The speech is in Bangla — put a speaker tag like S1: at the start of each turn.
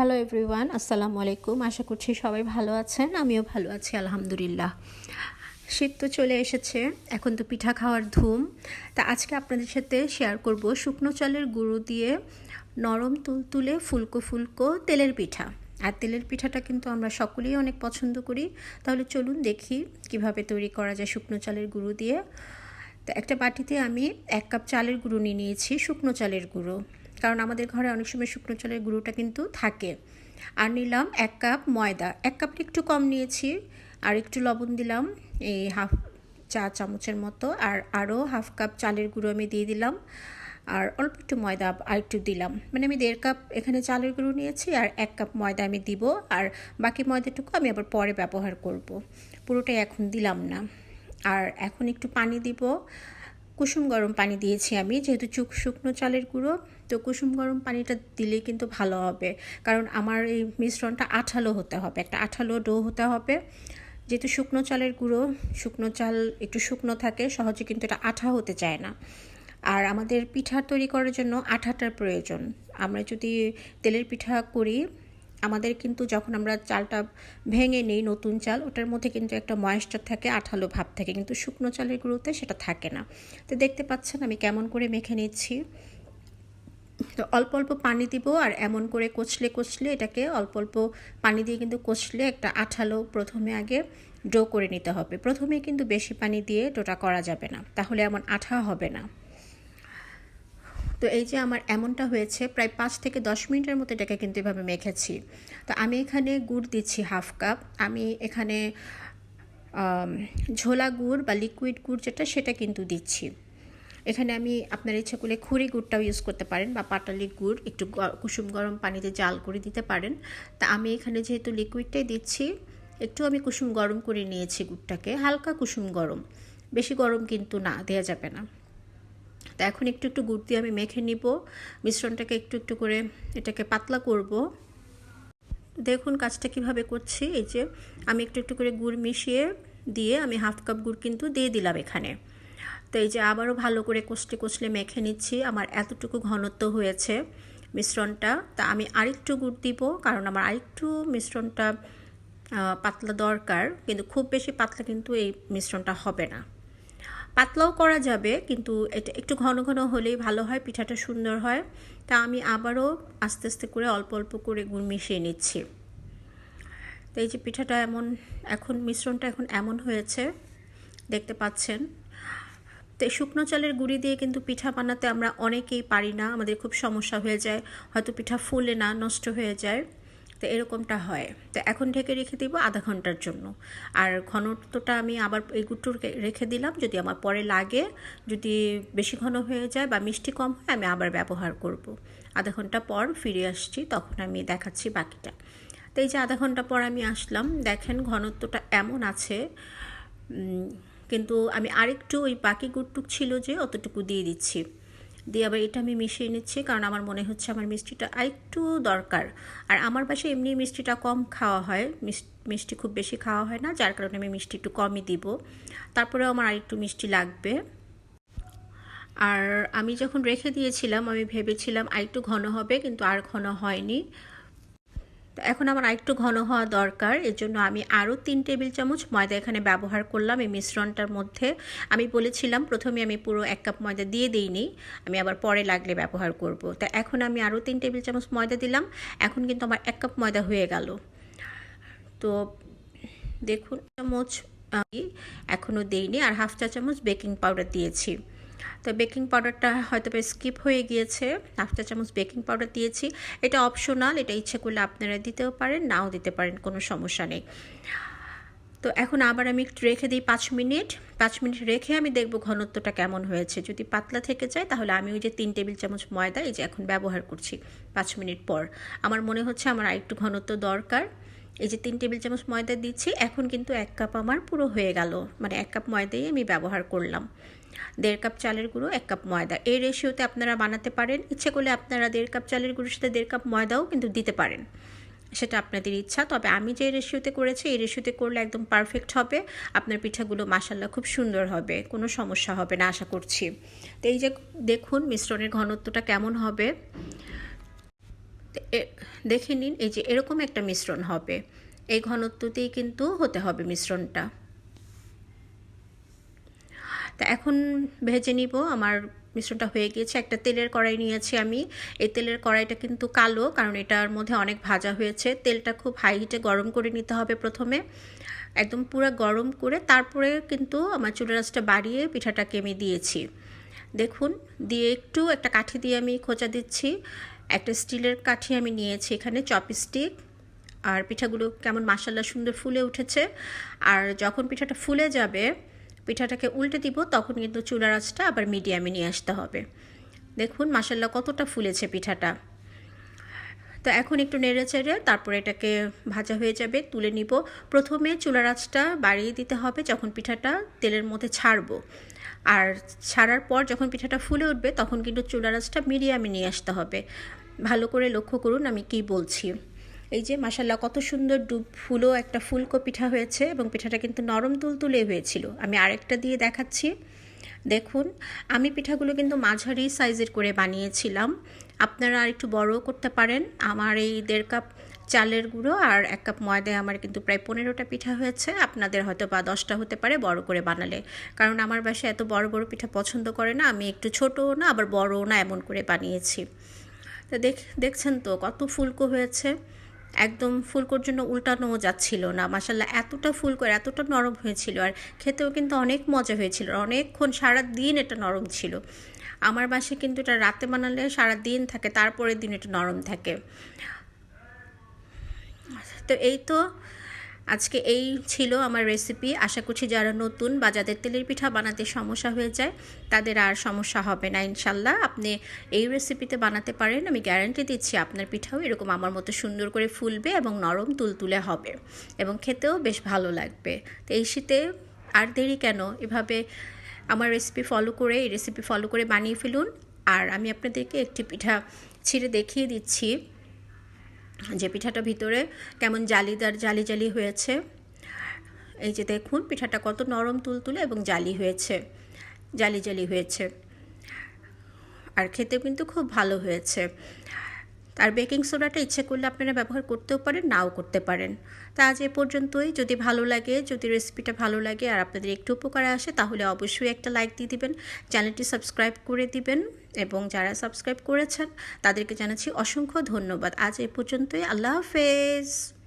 S1: হ্যালো এভরিওয়ান আসসালামু আলাইকুম আশা করছি সবাই ভালো আছেন। আমিও ভালো আছি, আলহামদুলিল্লাহ। শীত তো চলে এসেছে। এখন তো পিঠা খাওয়ার ধুম। তা আজকে আপনাদের সাথে শেয়ার করব শুকনো চালের গুঁড়ো দিয়ে নরম তুলতুলে ফুলকো ফুলকো তেলের পিঠা। আর তেলের পিঠাটা কিন্তু আমরা সকলেই অনেক পছন্দ করি। তাহলে চলুন দেখি কীভাবে তৈরি করা যায় শুকনো চালের গুঁড়ো দিয়ে। তা একটা বাটিতে আমি এক কাপ চালের গুঁড়ো নিয়ে নিয়েছি, শুকনো চালের গুঁড়ো। কারণ আমাদের ঘরে অনেক সময় শুকনো চালের গুঁড়োটা কিন্তু থাকে। আর নিলাম এক কাপ ময়দা। এক কাপ একটু কম নিয়েছি, আর একটু লবণ দিলাম, এই হাফ চা চামচের মতো, আর আরও হাফ কাপ চালের গুঁড়ো আমি দিয়ে দিলাম, আর অল্প একটু ময়দা আর একটু দিলাম। মানে আমি দেড় কাপ এখানে চালের গুঁড়ো নিয়েছি, আর এক কাপ ময়দা আমি দিব, আর বাকি ময়দাটুকু আমি আবার পরে ব্যবহার করব। পুরোটাই এখন দিলাম না। আর এখন একটু পানি দিব কুসুম গরম পানি দিয়েছি আমি। যেহেতু চুক শুকনো চালের গুঁড়ো, তো কুসুম গরম পানিটা দিলে কিন্তু ভালো হবে। কারণ আমার এই মিশ্রণটা আঠালো হতে হবে, একটা আঠালো ডো হতে হবে। যেহেতু শুকনো চালের গুঁড়ো, শুকনো চাল একটু শুকনো থাকে, সহজে কিন্তু এটা আঠা হতে চায় না। আর আমাদের পিঠা তৈরি করার জন্য আঠাটার প্রয়োজন। আমরা যদি তেলের পিঠা করি আমাদের কিন্তু যখন আমরা চালটা ভেঙে নিই নতুন চাল, ওটার মধ্যে কিন্তু একটা ময়েশ্চার থাকে, আঠালো ভাব থাকে, কিন্তু শুকনো চালের গুঁড়োতে সেটা থাকে না। তো দেখতে পাচ্ছেন আমি কেমন করে মেখে নিচ্ছি। তো অল্প অল্প পানি দিব আর এমন করে কচলে কচলে এটাকে অল্প অল্প পানি দিয়ে কিন্তু কচলে একটা আঠালো প্রথমে আগে ডো করে নিতে হবে। প্রথমে কিন্তু বেশি পানি দিয়ে ডোটা করা যাবে না, তাহলে এমন আঠা হবে না। তো এই যে আমার এমনটা হয়েছে, প্রায় পাঁচ থেকে দশ মিনিটের মতো এটাকে কিন্তু এভাবে মেখেছি। তো আমি এখানে গুড় দিচ্ছি হাফ কাপ। আমি এখানে ঝোলা গুড় বা লিকুইড গুড় যেটা সেটা কিন্তু দিচ্ছি। এখানে আমি আপনার ইচ্ছা করলে খুঁড়ি গুড়টাও ইউজ করতে পারেন বা পাটালি গুড়, একটু কুসুম গরম পানিতে জাল করে দিতে পারেন। তা আমি এখানে যেহেতু লিকুইডটাই দিচ্ছি, একটু আমি কুসুম গরম করে নিয়েছি গুড়টাকে, হালকা কুসুম গরম। বেশি গরম কিন্তু না দেওয়া যাবে না। তা এখন একটু একটু গুড় দিয়ে আমি মেখে নিব। মিশ্রণটাকে একটু একটু করে এটাকে পাতলা করব। দেখুন কাজটা কীভাবে করছি। এই যে আমি একটু একটু করে গুড় মিশিয়ে দিয়ে আমি হাফ কাপ গুড় কিন্তু দিয়ে দিলাম এখানে। তো এই যে আবারও ভালো করে কষলে কষলে মেখে নিচ্ছি। আমার এতটুকু ঘনত্ব হয়েছে মিশ্রণটা। তা আমি আরেকটু গুড় দিব কারণ আমার আরেকটু মিশ্রণটা পাতলা দরকার। কিন্তু খুব বেশি পাতলা কিন্তু এই মিশ্রণটা হবে না। পাতলাও করা যাবে, কিন্তু এটা একটু ঘন ঘন হলেই ভালো হয়, পিঠাটা সুন্দর হয়। তা আমি আবারও আস্তে আস্তে করে অল্প অল্প করে গুড় মিশিয়ে নিচ্ছি। তো এই যে পিঠাটা এমন, এখন মিশ্রণটা এখন এমন হয়েছে, দেখতে পাচ্ছেন। তো শুকনো চালের গুঁড়ি দিয়ে কিন্তু পিঠা বানাতে আমরা অনেকেই পারি না, আমাদের খুব সমস্যা হয়ে যায়, হয়তো পিঠা ফুলে না, নষ্ট হয়ে যায়। তো এরকমটা হয়। তো এখন ঢেকে রেখে দিব আধা ঘণ্টার জন্য। আর ঘনত্বটা আমি আবার এই গুট্টুর রেখে দিলাম, যদি আমার পরে লাগে, যদি বেশি ঘন হয়ে যায় বা মিষ্টি কম হয়, আমি আবার ব্যবহার করব। আধা ঘণ্টা পর ফিরে আসছি, তখন আমি দেখাচ্ছি বাকিটা। তো এই যে আধা ঘণ্টা পর আমি আসলাম, দেখেন ঘনত্বটা এমন আছে কিন্তু আমি আরেকটু ওই বাকি গুটটুক ছিল যে, অতটুকু দিয়ে দিচ্ছি। দিয়ে আবার এটা আমি মিশিয়ে নিচ্ছি, কারণ আমার মনে হচ্ছে আমার মিষ্টিটা আরেকটু দরকার। আর আমার বাসায় এমনি মিষ্টিটা কম খাওয়া হয় মিষ্টি খুব বেশি খাওয়া হয় না, যার কারণে আমি মিষ্টি একটু কমই দিব। তারপরেও আমার আরেকটু মিষ্টি লাগবে। আর আমি যখন রেখে দিয়েছিলাম, আমি ভেবেছিলাম আরেকটু ঘন হবে, কিন্তু আর ঘন হয়নি। তো এখন আমার আরেকটু ঘন হওয়া দরকার। এর জন্য আমি আরও তিন টেবিল চামচ ময়দা এখানে ব্যবহার করলাম। এই মিশ্রণটার মধ্যে আমি বলেছিলাম, প্রথমে আমি পুরো এক কাপ ময়দা দিয়ে দিইনি, আমি আবার পরে লাগলে ব্যবহার করব। তা এখন আমি আরও তিন টেবিল চামচ ময়দা দিলাম, এখন কিন্তু আমার এক কাপ ময়দা হয়ে গেল। তো দেখুন, চামচ এখনও দিইনি, আর হাফ চা চামচ বেকিং পাউডার দিয়েছি। তো বেকিং পাউডারটা হয়তো বা স্কিপ হয়ে গিয়েছে। হাফ চা চামচ বেকিং পাউডার দিয়েছি। এটা অপশনাল এটা ইচ্ছে করলে আপনারা দিতেও পারেন, নাও দিতে পারেন, কোনো সমস্যা নেই। তো এখন আবার আমি একটু রেখে দিই পাঁচ মিনিট। পাঁচ মিনিট রেখে আমি দেখব ঘনত্বটা কেমন হয়েছে। যদি পাতলা থেকে যায়, তাহলে আমি ওই যে তিন টেবিল চামচ ময়দা, এই যে এখন ব্যবহার করছি পাঁচ মিনিট পর। আমার মনে হচ্ছে আমার আরেকটু ঘনত্ব দরকার। এই যে তিন টেবিল চামচ ময়দা দিচ্ছি, এখন কিন্তু এক কাপ আমার পুরো হয়ে গেল। মানে এক কাপ ময়দাই আমি ব্যবহার করলাম। দেড় কাপ চালের গুঁড়ো, এক কাপ ময়দা। এই রেশিওতে আপনারা বানাতে পারেন। ইচ্ছে করলে আপনারা দেড় কাপ চালের গুঁড়োর সাথে দেড় কাপ ময়দাও কিন্তু দিতে পারেন। সেটা আপনাদের ইচ্ছা। তবে আমি যে রেশিওতে করেছি, এই রেশিওতে করলে একদম পারফেক্ট হবে। আপনার পিঠাগুলো মাসাল্লাহ খুব সুন্দর হবে। কোনো সমস্যা হবে না, আশা করছি। তো এই যে দেখুন মিশ্রণের ঘনত্বটা কেমন হবে। দেখে নিন, এই যে এরকম একটা মিশ্রণ হবে। এই ঘনত্বতেই কিন্তু হতে হবে মিশ্রণটা। তা এখন ভেজে নিব। আমার মিশ্রণটা হয়ে গিয়েছে। একটা তেলের কড়াই নিয়েছি আমি। এই তেলের কড়াইটা কিন্তু কালো, কারণ এটার মধ্যে অনেক ভাজা হয়েছে। তেলটা খুব হাই হিটে গরম করে নিতে হবে প্রথমে। একদম পুরো গরম করে তারপরে কিন্তু আমার চুলা রাসটা বাড়িয়ে পিঠাটাকে আমি দিয়েছি। দেখুন, দিয়ে একটু একটা কাঠি দিয়ে আমি খোঁচা দিচ্ছি। একটা স্টিলের কাঠি আমি নিয়েছি এখানে, চপস্টিক। আর পিঠাগুলো কেমন মাসাল্লা সুন্দর ফুলে উঠেছে। আর যখন পিঠাটা ফুলে যাবে পিঠাটাকে উল্টে দিব, তখন কিন্তু চুলার আঁচটা আবার মিডিয়ামে নিয়ে আসতে হবে। দেখুন মাসাল্লা কতটা ফুলেছে পিঠাটা। তো এখন একটু নেড়ে চেড়ে তারপরে এটাকে ভাজা হয়ে যাবে, তুলে নিব। প্রথমে চুলার আঁচটা বাড়িয়ে দিতে হবে যখন পিঠাটা তেলের মধ্যে ছাড়বো। আর ছাড়ার পর যখন পিঠাটা ফুলে উঠবে, তখন কিন্তু চুলার আঁচটা মিডিয়ামে নিয়ে আসতে হবে। ভালো করে লক্ষ্য করুন আমি কি বলছি। এই যে মাসাল্লাহ কত সুন্দর ডুব ফুলও একটা ফুলকো পিঠা হয়েছে এবং পিঠাটা কিন্তু নরম তুলতুলে হয়েছিল। আমি আরেকটা দিয়ে দেখাচ্ছি। দেখুন, আমি পিঠাগুলো কিন্তু মাঝারি সাইজের করে বানিয়েছিলাম। আপনারা আর একটু বড়ও করতে পারেন। আমার এই দেড় কাপ চালের গুঁড়ো আর এক কাপ ময়দায় আমার কিন্তু প্রায় পনেরোটা পিঠা হয়েছে। আপনাদের হয়তো বা দশটা হতে পারে বড় করে বানালে। কারণ আমার বাসায় এত বড় বড় পিঠা পছন্দ করে না। আমি একটু ছোটও না, আবার বড়ও না এমন করে বানিয়েছি। তো দেখ, দেখছেন তো কত ফুলকো হয়েছে। একদম ফুলকোর জন্য উল্টানোও যাচ্ছিল না। মাসাল্লাহ এতটা ফুলকো, এতটা নরম হয়েছিল আর খেতেও কিন্তু অনেক মজা হয়েছিল। অনেকক্ষণ সারা দিন এটা নরম ছিল। আমার বাসায় কিন্তু এটা রাতে বানালে সারা দিন থাকে, তারপরের দিন এটা নরম থাকে। তো এই তো আজকে এই ছিল আমার রেসিপি আশা করছি যারা নতুন বা যাদের তেলের পিঠা বানাতে সমস্যা হয়ে যায়, তাদের আর সমস্যা হবে না ইনশাল্লাহ। আপনি এই রেসিপিতে বানাতে পারেন, আমি গ্যারান্টি দিচ্ছি আপনার পিঠাও এরকম আমার মতো সুন্দর করে ফুলবে এবং নরম তুলতুলে হবে এবং খেতেও বেশ ভালো লাগবে। তো এই শীতে আর দেরি কেন? এভাবে আমার রেসিপি ফলো করে, এই রেসিপি ফলো করে বানিয়ে ফেলুন। আর আমি আপনাদেরকে একটি পিঠা ছিঁড়ে দেখিয়ে দিচ্ছি। যে পিঠাটা ভিতরে কেমন জালিদার জালি জালি হয়েছে। এই যে দেখুন, পিঠাটা কত নরম তুলতুলে এবং জালি হয়েছে, জালি জালি হয়েছে। আর খেতে কিন্তু খুব ভালো হয়েছে। আর বেকিং সোডাটা ইচ্ছে করলে আপনারা ব্যবহার করতেও পারেন, নাও করতে পারেন। তা আজ এ পর্যন্তই। যদি ভালো লাগে, যদি রেসিপিটা ভালো লাগে আর আপনাদের একটু উপকারে আসে, তাহলে অবশ্যই একটা লাইক দিয়ে দিবেন, চ্যানেলটি সাবস্ক্রাইব করে দিবেন এবং যারা সাবস্ক্রাইব করেছেন, তাদেরকে জানাচ্ছি অসংখ্য ধন্যবাদ। আজ এ পর্যন্তই। আল্লাহ হাফেজ।